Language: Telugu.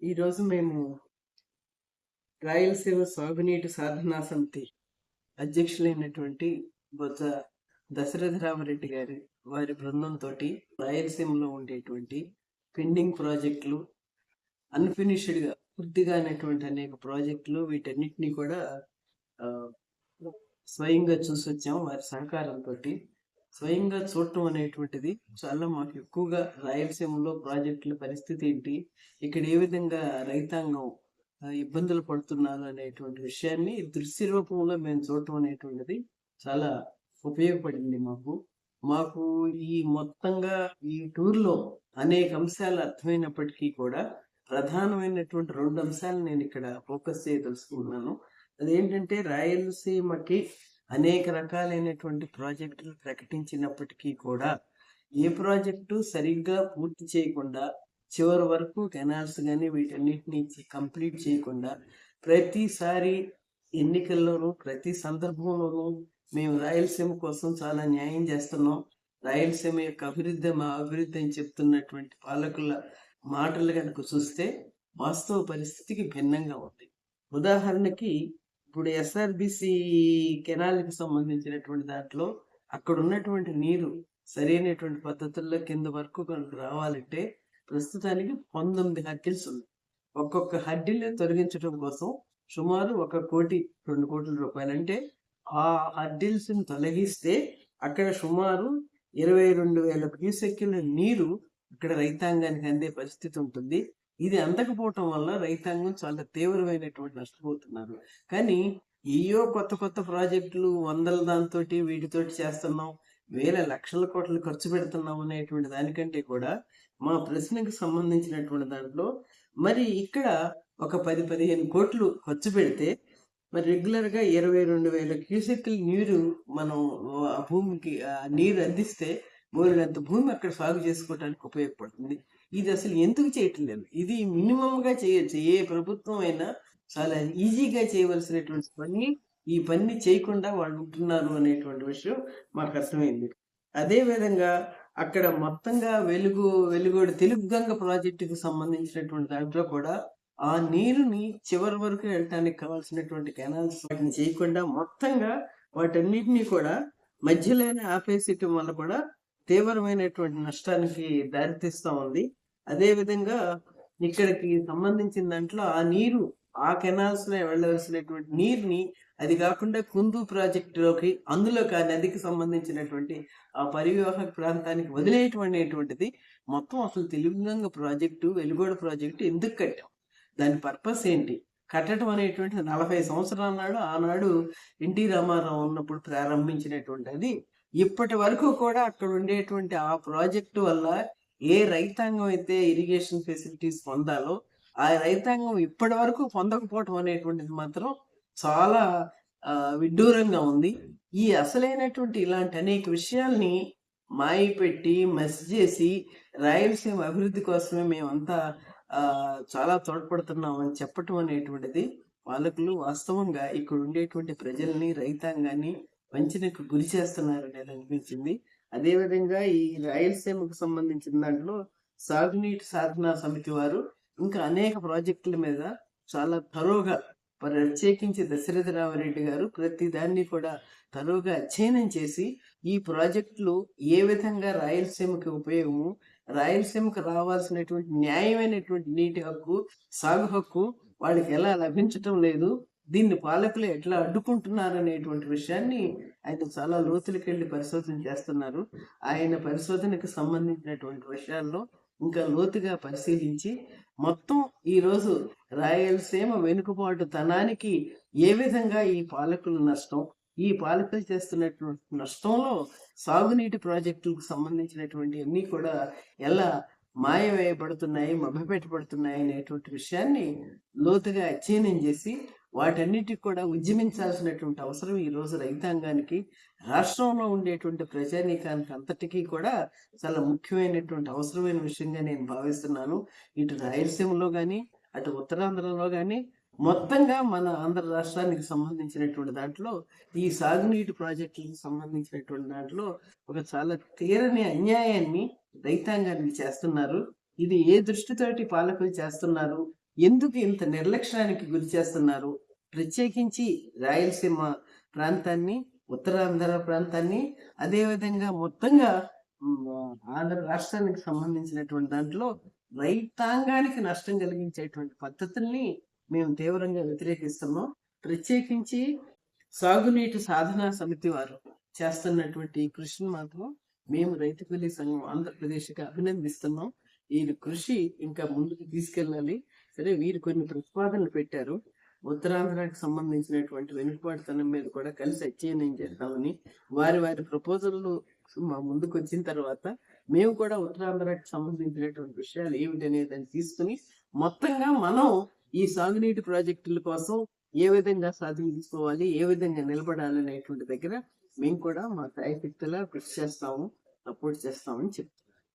ఈరోజు మేము రాయలసీమ సాగునీటి సాధనా సమితి అధ్యక్షులైనటువంటి బొత్స దశరథరామరెడ్డి గారి వారి బృందంతో రాయలసీమలో ఉండేటువంటి పెండింగ్ ప్రాజెక్టులు అన్ఫినిష్డ్గా పూర్తిగా అనేటువంటి అనేక ప్రాజెక్టులు వీటన్నిటిని కూడా స్వయంగా చూసి వచ్చాము వారి సహకారంతో స్వయంగా చూడటం అనేటువంటిది చాలా మాకు ఎక్కువగా రాయలసీమలో ప్రాజెక్టుల పరిస్థితి ఏంటి? ఇక్కడ ఏ విధంగా రైతాంగం ఇబ్బందులు పడుతున్నారు అనేటువంటి విషయాన్ని దృశ్య రూపంలో మేము చూడటం అనేటువంటిది చాలా ఉపయోగపడింది మాకు. మాకు ఈ మొత్తంగా ఈ టూర్లో అనేక అంశాలు అర్థమైనప్పటికీ కూడా ప్రధానమైనటువంటి రెండు అంశాలు నేను ఇక్కడ ఫోకస్ చేయదలుచుకున్నాను అదేంటంటే రాయలసీమకి అనేక రకాలైనటువంటి ప్రాజెక్టులు ప్రకటించినప్పటికీ కూడా ఏ ప్రాజెక్టు సరిగ్గా పూర్తి చేయకుండా చివరి వరకు కెనాల్స్ కానీ వీటన్నిటిని కంప్లీట్ చేయకుండా ప్రతిసారి ఎన్నికల్లోనూ ప్రతి సందర్భంలోనూ మేము రాయలసీమ కోసం చాలా న్యాయం చేస్తున్నాం. రాయలసీమ యొక్క అభివృద్ధి మా అభివృద్ధి అని చెప్తున్నటువంటి పాలకుల మాటలు కనుక చూస్తే వాస్తవ పరిస్థితికి భిన్నంగా ఉంది. ఉదాహరణకి ఇప్పుడు ఎస్ఆర్బిసి కెనాల్కి సంబంధించినటువంటి దాంట్లో అక్కడ ఉన్నటువంటి నీరు సరైనటువంటి పద్ధతుల్లో కింద వరకు కనుక రావాలంటే ప్రస్తుతానికి పంతొమ్మిది హడ్డిల్స్ ఉంది ఒక్కొక్క హడ్డిల్ని తొలగించడం కోసం సుమారు ఒక కోటి రెండు కోట్ల రూపాయలు. అంటే ఆ హడ్డిల్స్ని తొలగిస్తే అక్కడ సుమారు ఇరవై రెండు వేల క్యూసెక్కుల నీరు ఇక్కడ రైతాంగానికి అందే పరిస్థితి ఉంటుంది. ఇది అందకపోవటం వల్ల రైతాంగం చాలా తీవ్రమైనటువంటి నష్టపోతున్నారు. కానీ ఏయో కొత్త కొత్త ప్రాజెక్టులు వందల దాంతో వీటితోటి చేస్తున్నాం వేల లక్షల కోట్లు ఖర్చు పెడుతున్నాం అనేటువంటి దానికంటే కూడా మా ప్రశ్నకు సంబంధించినటువంటి దాంట్లో మరి ఇక్కడ ఒక పది పదిహేను కోట్లు ఖర్చు పెడితే మరి రెగ్యులర్గా ఇరవై రెండు వేల క్యూసెక్ల నీరు మనం ఆ భూమికి నీరు అందిస్తే బోరెడంత భూమి అక్కడ సాగు చేసుకోవడానికి ఉపయోగపడుతుంది. ఇది అసలు ఎందుకు చేయటం లేదు ఇది మినిమం గా చేయొచ్చు ఏ ప్రభుత్వం అయినా చాలా ఈజీగా చేయవలసినటువంటి పని ఈ పని చేయకుండా వాళ్ళు ఉంటున్నారు అనేటువంటి విషయం మాకు అర్థమైంది. అదే విధంగా అక్కడ మొత్తంగా వెలుగు వెలుగోడు తెలుగు గంగ ప్రాజెక్టుకు సంబంధించినటువంటి దాంట్లో కూడా ఆ నీరుని చివరి వరకు వెళ్ళటానికి కావాల్సినటువంటి కెనాల్స్ వాటిని చేయకుండా మొత్తంగా వాటన్నిటిని కూడా మధ్యలోనే ఆపేసేయటం వల్ల కూడా తీవ్రమైనటువంటి నష్టానికి దారితీస్తూ ఉంది. అదే విధంగా ఇక్కడికి సంబంధించిన దాంట్లో ఆ నీరు ఆ కెనాల్స్లో వెళ్ళవలసినటువంటి నీరుని అది కాకుండా కుందు ప్రాజెక్టులోకి అందులోకి ఆ నదికి సంబంధించినటువంటి ఆ పరివాహక ప్రాంతానికి వదిలేయటువంటిది మొత్తం అసలు తెలుగుగంగ ప్రాజెక్టు వెలుగోడ ప్రాజెక్టు ఎందుకు కట్టాం? దాని పర్పస్ ఏంటి? కట్టడం అనేటువంటిది నలభై సంవత్సరాల నాడు ఆనాడు ఎన్టీ రామారావు ఉన్నప్పుడు ప్రారంభించినటువంటి అది ఇప్పటి వరకు కూడా అక్కడ ఉండేటువంటి ఆ ప్రాజెక్టు వల్ల ఏ రైతాంగం అయితే ఇరిగేషన్ ఫెసిలిటీస్ పొందాలో ఆ రైతాంగం ఇప్పటి వరకు పొందకపోవటం అనేటువంటిది మాత్రం చాలా విడ్డూరంగా ఉంది. ఈ అసలైనటువంటి ఇలాంటి అనేక విషయాల్ని మాయ పెట్టి మసి చేసి రాయలసీమ అభివృద్ధి కోసమే మేమంతా చాలా తోడ్పడుతున్నాం అని చెప్పటం అనేటువంటిది పాలకులు వాస్తవంగా ఇక్కడ ఉండేటువంటి ప్రజల్ని రైతాంగాన్ని వంచనకు గురి చేస్తున్నారు అనిపించింది. అదేవిధంగా ఈ రాయలసీమకు సంబంధించిన దాంట్లో సాగునీటి సాధన సమితి వారు ఇంకా అనేక ప్రాజెక్టుల మీద చాలా తరోగా ప్రత్యేకించి దశరథరామరెడ్డి గారు ప్రతి దాన్ని కూడా తరోగా అధ్యయనం చేసి ఈ ప్రాజెక్టులు ఏ విధంగా రాయలసీమకి ఉపయోగము రాయలసీమకు రావాల్సినటువంటి న్యాయమైనటువంటి నీటి హక్కు సాగు హక్కు వాళ్ళకి ఎలా లభించటం లేదు దీన్ని పాలకులు ఎట్లా అడ్డుకుంటున్నారు అనేటువంటి విషయాన్ని ఆయన చాలా లోతులకు వెళ్ళి పరిశోధన చేస్తున్నారు. ఆయన పరిశోధనకు సంబంధించినటువంటి విషయాల్లో ఇంకా లోతుగా పరిశీలించి మొత్తం ఈరోజు రాయలసీమ వెనుకబాటు తనానికి ఏ విధంగా ఈ పాలకుల నష్టం ఈ పాలకులు చేస్తున్నటువంటి నష్టంలో సాగునీటి ప్రాజెక్టులకు సంబంధించినటువంటి అన్నీ కూడా ఎలా మాయవేయబడుతున్నాయి మభ్యపెట్టబడుతున్నాయి అనేటువంటి విషయాన్ని లోతుగా అధ్యయనం చేసి వాటన్నిటికి కూడా ఉద్యమించాల్సినటువంటి అవసరం ఈరోజు రైతాంగానికి. రాష్ట్రంలో ఉండేటువంటి ప్రజానీకానికి అంతటికీ కూడా చాలా ముఖ్యమైనటువంటి అవసరమైన విషయంగా నేను భావిస్తున్నాను. ఇటు రాయలసీమలో కానీ అటు ఉత్తరాంధ్రలో కానీ మొత్తంగా మన ఆంధ్ర రాష్ట్రానికి సంబంధించినటువంటి దాంట్లో ఈ సాగునీటి ప్రాజెక్టులకు సంబంధించినటువంటి దాంట్లో ఒక చాలా తీరని అన్యాయాన్ని రైతాంగానికి చేస్తున్నారు. ఇది ఏ దృష్టితోటి పాలకులు చేస్తున్నారు? ఎందుకు ఇంత నిర్లక్ష్యానికి గురి చేస్తున్నారు? ప్రత్యేకించి రాయలసీమ ప్రాంతాన్ని ఉత్తరాంధ్ర ప్రాంతాన్ని అదేవిధంగా మొత్తంగా ఆంధ్ర రాష్ట్రానికి సంబంధించినటువంటి దాంట్లో రైతాంగానికి నష్టం కలిగించేటువంటి పద్ధతుల్ని మేము తీవ్రంగా వ్యతిరేకిస్తున్నాం. ప్రత్యేకించి సాగునీటి సాధనా సమితి వారు చేస్తున్నటువంటి ఈ కృషిని మాత్రం మేము రైతు కూలీ సంఘం ఆంధ్రప్రదేశ్కి అభినందిస్తున్నాం. ఈ కృషి ఇంకా ముందుకు తీసుకెళ్ళాలి. సరే వీరు కొన్ని ప్రతిపాదనలు పెట్టారు. ఉత్తరాంధ్రకి సంబంధించినటువంటి వెనుకబాటుతనం మీద కూడా కలిసి అధ్యయనం చేద్దామని వారి వారి ప్రపోజల్లు మా ముందుకు వచ్చిన తర్వాత మేము కూడా ఉత్తరాంధ్రకి సంబంధించినటువంటి విషయాలు ఏమిటి అనేది తీసుకుని మొత్తంగా మనం ఈ సాగునీటి ప్రాజెక్టుల కోసం ఏ విధంగా సాధించుకోవాలి ఏ విధంగా నిలబడాలి అనేటువంటి దగ్గర మేము కూడా మా సాయశక్తులా కృషి చేస్తాము సపోర్ట్ చేస్తామని చెప్తున్నాం.